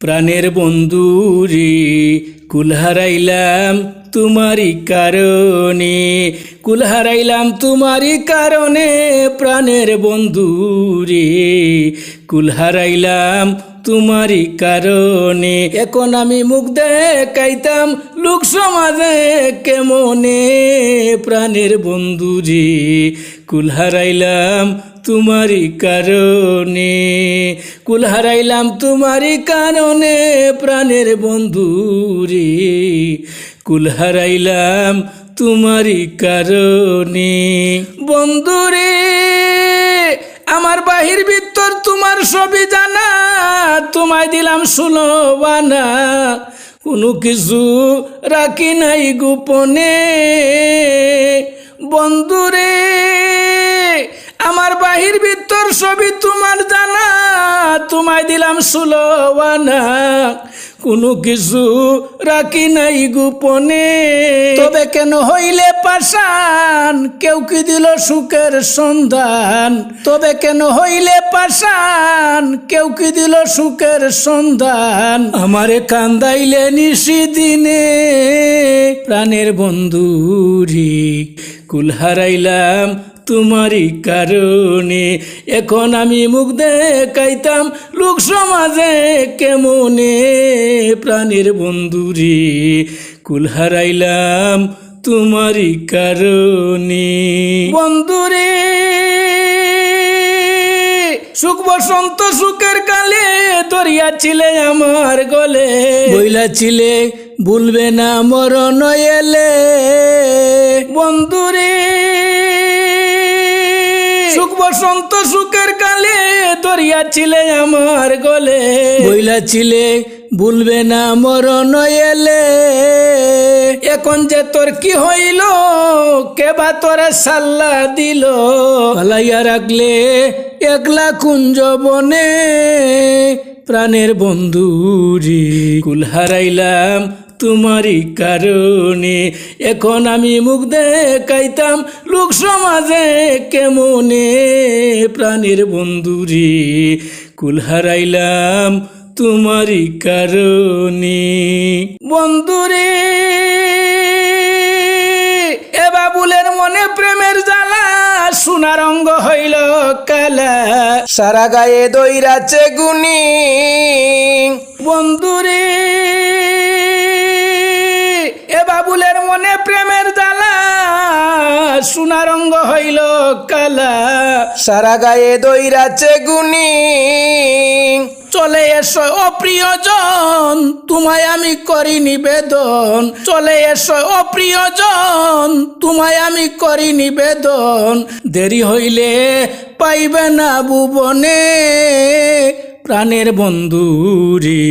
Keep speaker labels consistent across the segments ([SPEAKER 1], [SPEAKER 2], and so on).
[SPEAKER 1] প্রাণের বন্ধুরে, কুল হারাইলাম তোমারই কারণে, কুল হারাইলাম তোমারই কারণে প্রাণের বন্ধুরে, কুল হারাইলাম তোমারই কারণে। এখন আমি মুখ দেখাইতাম লোক সমাজে কেমনে প্রাণের বন্ধুরে, কুল হারাইলাম তোমারই কারণে। কুল হারাইলাম তোমারই কারণে প্রাণের বন্ধুরে কুল হারাইলাম তোমারই কারণে। বন্ধুরে আমার বাহির ভিতর তোমার সবই জানা। তোমায় দিলাম সুলবানা কোনো কিছু রাখি নাই গোপনে। বন্ধুরে বাহির ভিতর সবই তোমার জানা, তোমায় দিলাম সুলবানা কোনো কিছু রাখি নাই গোপনে। তবে কেন হইলে পাশান কেউ কি দিল সুখের সন্ধান? তবে কেন হইলে পাশান কেউ কি দিল সুখের সন্ধান? আমারে কান্দাইলে নিশি দিনে, প্রাণের বন্ধুরি কুল হারাইলাম তোমারই কারণে। এখন আমি মুখ দেখাইতাম লোক সমাজে কেমনে? প্রাণের বন্ধুরে কুল হারাইলাম তোমারই কারণে। বন্ধুরে সুখ বসন্ত সুখের কালে দরিয়া ছিলে আমার গলে। বইলা ছিলে, ভুলবে না মরণ এলে। বন্ধুরে বসন্ত সুখের কালে দরিয়া ছিলে আমার গলে। বইলা ছিলে ভুলবে না মরণ এলে। এখন যে তোর কি হইল কেবা তোরে সাল্লা দিল? পালাইয়া রাখলে একলা কুঞ্জ বনে প্রাণের বন্ধুরি কুল হারাইলাম তোমারই কারণে। এখন আমি মুখ দেখাইতাম লোক সমাজে কেমনে? প্রাণের বন্ধুরে কুল হারাইলাম তোমারই কারণে। বন্ধুরে এ বাবুলের মনে প্রেমের জ্বালা, সোনার অঙ্গ হইল কালা। সারা গায়ে দইরাছে গুনি বন্ধুরে মনে প্রেমের জ্বালা সোনার অঙ্গ হইল কালা। সারা গায়ে দইরাছে গুনি চলে এসো অপ্রিয়জন তোমায় আমি করি নিবেদন। চলে এসো অপ্রিয়জন তোমায় আমি করি নিবেদন। দেরি হইলে পাইবে না ভুবনে প্রাণের বন্ধুরি।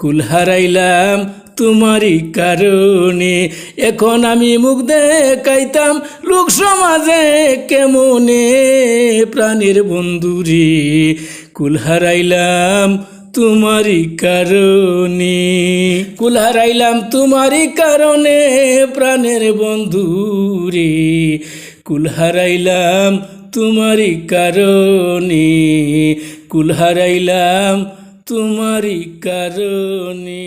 [SPEAKER 1] কুল হারাইলাম তোমারই কারণে। এখন আমি মুখ দেখাইতাম লোক সমাজে কেমনে? প্রাণের বন্ধুরে কুল হারাইলাম তোমারই কারণে। কুল হারাইলাম তোমারই কারণে, প্রাণের বন্ধুরে কুল হারাইলাম তোমারই কারণে। কুল হারাইলাম তোমারই কারণে।